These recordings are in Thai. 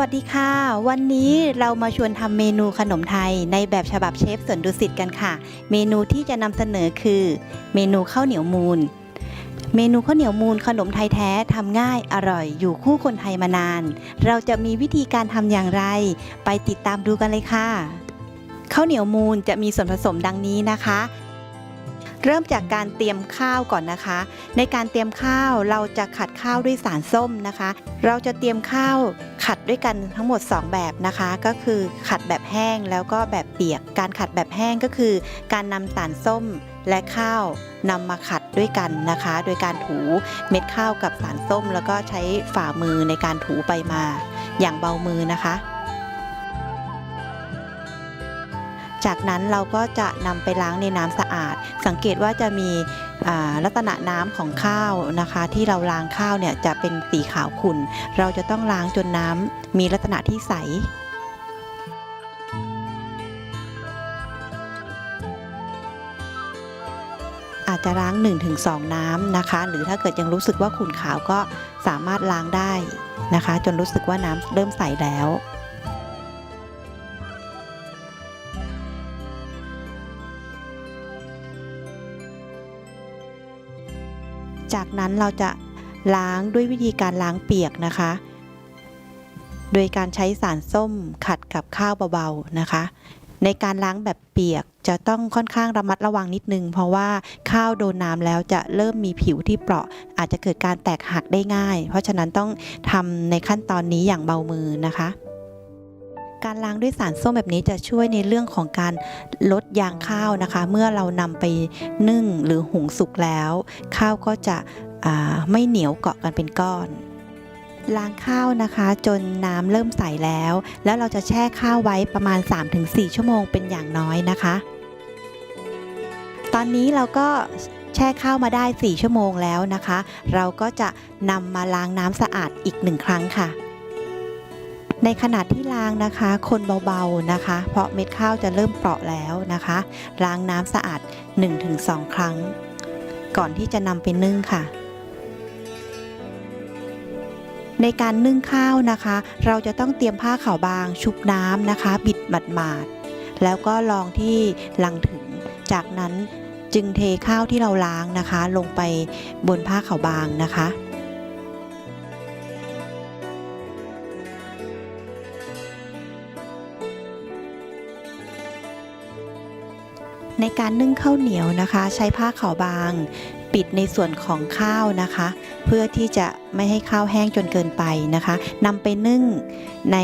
วัสดีค่ะ วันนี้เรามาชวนทำเมนูขนมไทยในแบบฉบับเชฟสวนดุสิตกันค่ะ เมนูที่จะนำเสนอคือ เมนูข้าวเหนียวมูลเมนูข้าวเหนียวมูลขนมไทยแท้ทำง่ายอร่อยอยู่คู่คนไทยมานาน เราจะมีวิธีการทำอย่างไร ไปติดตามดูกันเลยค่ะข้าวเหนียวมูลจะมีส่วนผสมดังนี้นะคะ เริ่มจากการเตรียมข้าวก่อนนะคะ ในการเตรียมข้าวเราจะขัดข้าวด้วยสารส้มนะคะ เราจะเตรียมข้าวขัดด้วยกันทั้งหมด 2 แบบนะคะ ก็คือขัดแบบแห้งแล้วก็แบบเปียก การขัดแบบแห้งก็คือ การนำสารส้มและข้าวนำมาขัดด้วยกันนะคะ โดยการถูเม็ดข้าวกับสารส้ม แล้วก็ใช้ฝ่ามือในการถูไปมา อย่างเบามือนะคะ จากนั้นเราก็จะนำไปล้างในน้ำสะอาด สังเกตว่าจะมีลักษณะน้ำของข้าวนะคะ ที่เราล้างข้าวเนี่ยจะเป็นสีขาวขุ่น เราจะต้องล้างจนน้ำมีลักษณะที่ใสอาจจะล้าง 1-2 น้ำนะคะ หรือถ้าเกิดยังรู้สึกว่าขุ่นขาวก็สามารถล้างได้นะคะ จนรู้สึกว่าน้ำเริ่มใสแล้ว จากนั้นเราจะล้างด้วยวิธีการล้างเปียกนะคะ โดยการใช้สารส้มขัดกับข้าวเบาๆนะคะ ในการล้างแบบเปียกจะต้องค่อนข้างระมัดระวังนิดนึง เพราะว่าข้าวโดนน้ำแล้วจะเริ่มมีผิวที่เปราะ อาจจะเกิดการแตกหักได้ง่าย เพราะฉะนั้นต้องทำในขั้นตอนนี้อย่างเบามือนะคะ การล้างด้วยสารส้มแบบนี้จะช่วยในเรื่องของการลดยางข้าวนะคะ เมื่อเรานำไปนึ่งหรือหุงสุกแล้ว ข้าวก็จะไม่เหนียวเกาะกันเป็นก้อนล้างข้าวนะคะ จนน้ำเริ่มใสแล้ว แล้วเราจะแช่ข้าวไว้ประมาณ 3-4 ชั่วโมงเป็นอย่างน้อยนะคะ ตอนนี้เราก็แช่ข้าวมาได้ 4 ชั่วโมงแล้วนะคะ เราก็จะนำมาล้างน้ำสะอาดอีกหนึ่งครั้งค่ะ ในขณะที่ล้างนะคะ คนเบาๆนะคะ เพราะเม็ดข้าวจะเริ่มเปราะแล้วนะคะ ล้างน้ำสะอาด 1-2 ครั้ง ก่อนที่จะนำไปนึ่งค่ะในการนึ่งข้าวนะคะ เราจะต้องเตรียมผ้าขาวบางชุบน้ำนะคะ บิดหมาดๆแล้วก็ลองที่ลังถึง จากนั้นจึงเทข้าวที่เราล้างนะคะ ลงไปบนผ้าขาวบางนะคะ ในการนึ่งข้าวเหนียวนะคะ ใช้ผ้าขาวบาง ปิดในส่วนของข้าวนะคะ เพื่อที่จะไม่ให้ข้าวแห้งจนเกินไปนะคะนำไปนึ่งใน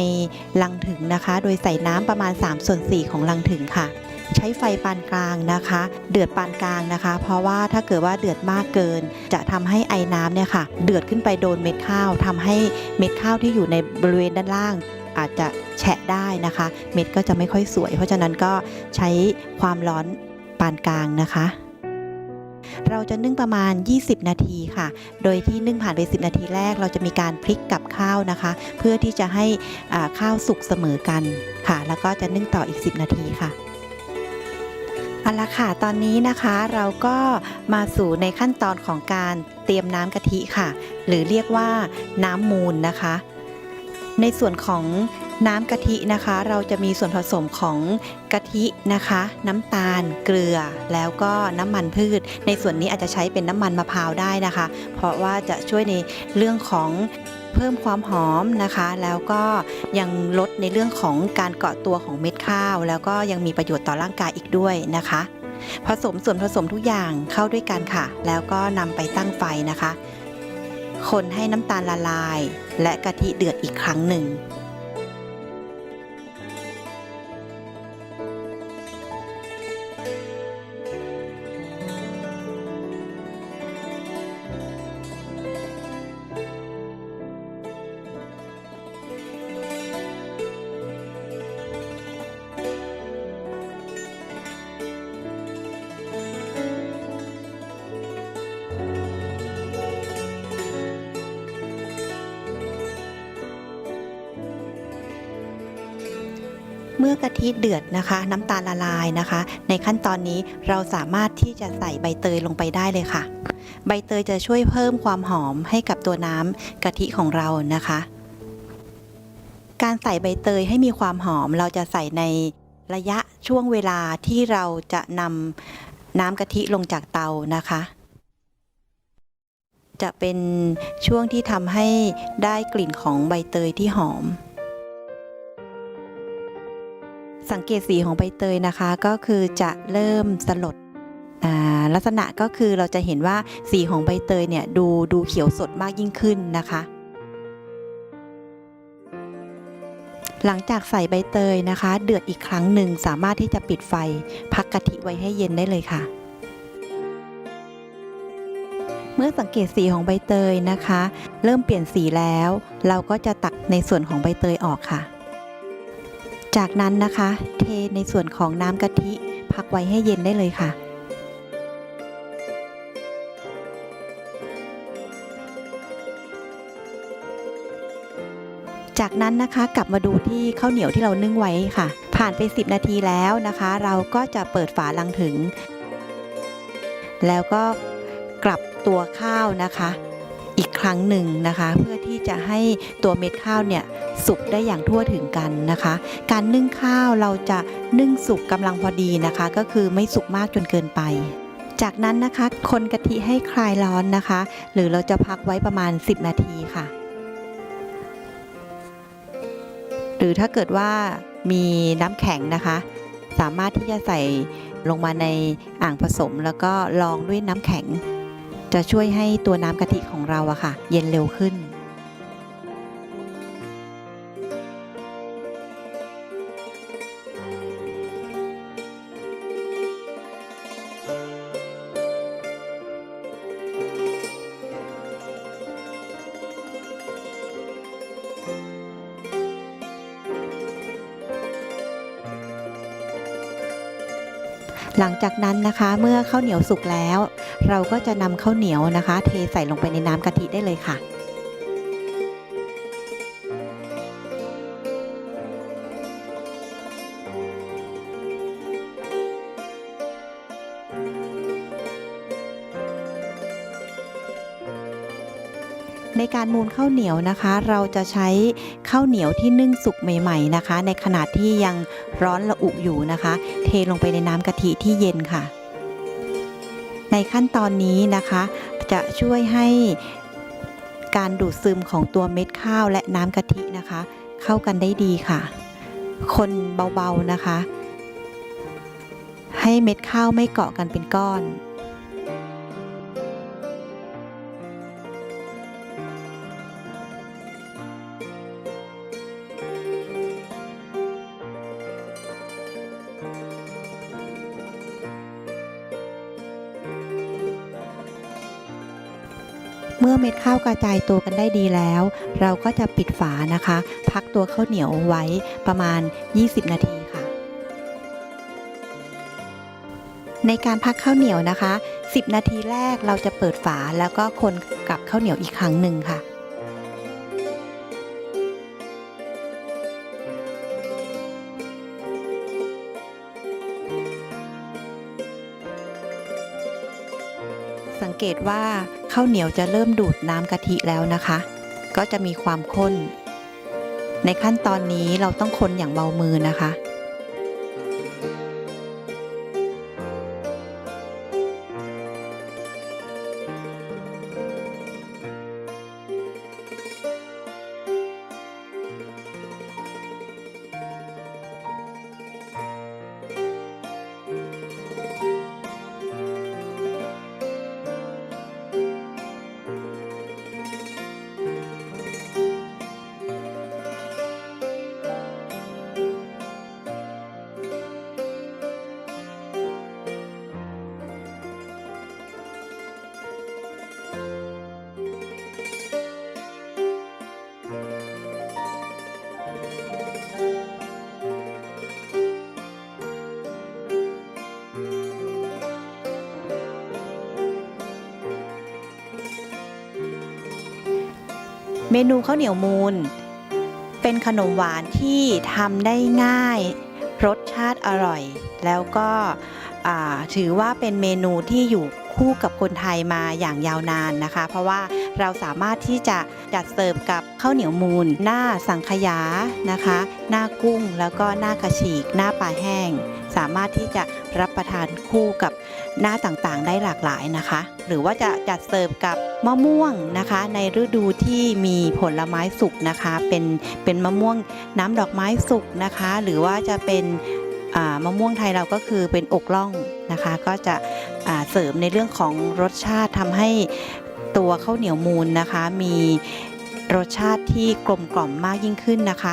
ลังถึงนะคะ โดยใส่น้ำประมาณ3ส่วน4ของลังถึงค่ะ ใช้ไฟปานกลางนะคะ เดือดปานกลางนะคะ เพราะว่าถ้าเกิดว่าเดือดมากเกิน จะทำให้ไอ้น้ำเนี่ยค่ะ เดือดขึ้นไปโดนเม็ดข้าวทำให้เม็ดข้าวที่อยู่ในบริเวณด้านล่าง อาจจะแฉะได้นะคะ เม็ดก็จะไม่ค่อยสวย เพราะฉะนั้นก็ใช้ความร้อนปานกลางนะคะ เราจะนึ่งประมาณ 20 นาทีค่ะ โดยที่นึ่งผ่านไป 10 นาทีแรก เราจะมีการพลิกกับข้าวนะคะ เพื่อที่จะให้อาข้าวสุกเสมอกันค่ะ แล้วก็จะนึ่งต่ออีก 10 นาทีค่ะเอาละค่ะ ตอนนี้นะคะเราก็มาสู่ในขั้นตอนของการเตรียมน้ำกะทิค่ะ หรือเรียกว่าน้ำมูลนะคะ ในส่วนของน้ำกะทินะคะ เราจะมีส่วนผสมของกะทินะคะ น้ำตาลเกลือ แล้วก็น้ำมันพืช ในส่วนนี้อาจจะใช้เป็นน้ำมันมะพร้าวได้นะคะ เพราะว่าจะช่วยในเรื่องของเพิ่มความหอมนะคะ แล้วก็ยังลดในเรื่องของการเกาะตัวของเม็ดข้าว แล้วก็ยังมีประโยชน์ต่อร่างกายอีกด้วยนะคะ ผสมส่วนผสมทุกอย่างเข้าด้วยกันค่ะ แล้วก็นำไปตั้งไฟนะคะ คนให้น้ำตาลละลาย และกะทิเดือดอีกครั้งหนึ่ง เมื่อกะทิเดือดนะคะ น้ำตาลละลายนะคะ ในขั้นตอนนี้เราสามารถที่จะใส่ใบเตยลงไปได้เลยค่ะ ใบเตยจะช่วยเพิ่มความหอมให้กับตัวน้ำกะทิของเรานะคะ การใส่ใบเตยให้มีความหอมเราจะใส่ในระยะช่วงเวลาที่เราจะนำน้ำกะทิลงจากเตานะคะ จะเป็นช่วงที่ทำให้ได้กลิ่นของใบเตยที่หอม สังเกตสีของใบเตยนะคะ ก็คือจะเริ่มสลดลักษณะก็คือเราจะเห็นว่าสีของใบเตยเนี่ยดูดูเขียวสดมากยิ่งขึ้นนะคะ หลังจากใส่ใบเตยนะคะ เดือดอีกครั้งหนึ่งสามารถที่จะปิดไฟ พักกะทิไว้ให้เย็นได้เลยค่ะ เมื่อสังเกตสีของใบเตยนะคะ เริ่มเปลี่ยนสีแล้ว เราก็จะตักในส่วนของใบเตยออกค่ะ จากนั้นนะคะ เทในส่วนของน้ำกะทิ พักไว้ให้เย็นได้เลยค่ะ จากนั้นนะคะกลับมาดูที่ข้าวเหนียวที่เรานึ่งไว้ค่ะ ผ่านไป 10 นาทีแล้วนะคะ เราก็จะเปิดฝาลังถึง แล้วก็กลับตัวข้าวนะคะ อีกครั้งหนึ่งนะคะ เพื่อที่จะให้ตัวเม็ดข้าวเนี่ยสุกได้อย่างทั่วถึงกันนะคะ การนึ่งข้าวเราจะนึ่งสุกกำลังพอดีนะคะ ก็คือไม่สุกมากจนเกินไป จากนั้นนะคะคนกะทิให้คลายร้อนนะคะ หรือเราจะพักไว้ประมาณ 10 นาทีค่ะ หรือถ้าเกิดว่ามีน้ำแข็งนะคะ สามารถที่จะใส่ลงมาในอ่างผสมแล้วก็ลองด้วยน้ำแข็ง จะช่วยให้ตัวน้ำกะทิของเราอะค่ะ เย็นเร็วขึ้น หลังจากนั้นนะคะเมื่อข้าวเหนียวสุกแล้ว เราก็จะนำข้าวเหนียวนะคะ เทใส่ลงไปในน้ำกะทิได้เลยค่ะ ในการมูนข้าวเหนียวนะคะ เราจะใช้ข้าวเหนียวที่นึ่งสุกใหม่ ๆนะคะ ในขณะที่ยังร้อนระอุอยู่นะคะ เทลงไปในน้ำกะทิที่เย็นค่ะ ในขั้นตอนนี้นะคะ จะช่วยให้การดูดซึมของตัวเม็ดข้าวและน้ำกะทินะคะ เข้ากันได้ดีค่ะ คนเบาๆนะคะ ให้เม็ดข้าวไม่เกาะกันเป็นก้อน เมื่อเม็ดข้าวกระจายตัวกันได้ดีแล้ว เราก็จะปิดฝานะคะ พักตัวข้าวเหนียวไว้ประมาณ 20 นาทีค่ะ ในการพักข้าวเหนียวนะคะ 10 นาทีแรกเราจะเปิดฝาแล้วก็คนกับข้าวเหนียวอีกครั้งหนึ่งค่ะ เกตว่าข้าวเหนียวจะเริ่มดูดน้ำกะทิแล้วนะคะ ก็จะมีความข้น ในขั้นตอนนี้เราต้องคนอย่างเบามือนะคะ เมนูข้าวเหนียวมูนเป็นขนมหวานที่ทำได้ง่าย รสชาติอร่อย แล้วก็ถือว่าเป็นเมนูที่อยู่คู่กับคนไทยมาอย่างยาวนานนะคะ เพราะว่าเราสามารถที่จะจัดเสิร์ฟกับข้าวเหนียวมูนหน้าสังขยานะคะ หน้ากุ้งแล้วก็หน้ากระฉีก หน้าปลาแห้ง สามารถที่จะรับประทานคู่กับ หน้าต่างๆ ได้หลากหลายนะคะ หรือว่าจะจัดเสิร์ฟกับมะม่วงนะคะ ในฤดูที่มีผลไม้สุกนะคะ เป็นเป็นมะม่วงน้ำดอกไม้สุกนะคะ หรือว่าจะเป็นอ่ามะม่วงไทยเราก็คือเป็นอกล่องนะคะ ก็จะอ่าเสริมในเรื่องของรสชาติทำให้ตัวข้าวเหนียวมูลนะคะ มีรสชาติที่กลมกล่อมมากยิ่งขึ้นนะคะ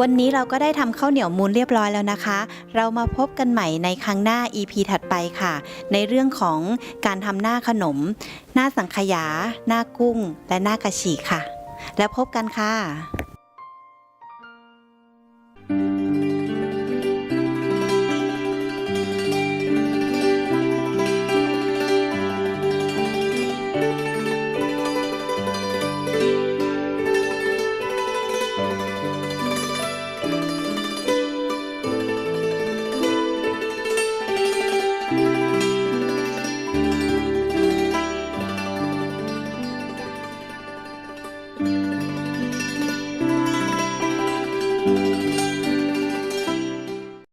วันนี้เราก็ได้ทำข้าวเหนียวมูลเรียบร้อยแล้วนะคะ เรามาพบกันใหม่ในครั้งหน้า EP ถัดไปค่ะ ในเรื่องของการทำหน้าขนม หน้าสังขยา หน้ากุ้ง และหน้ากระฉีกค่ะ แล้วพบกันค่ะ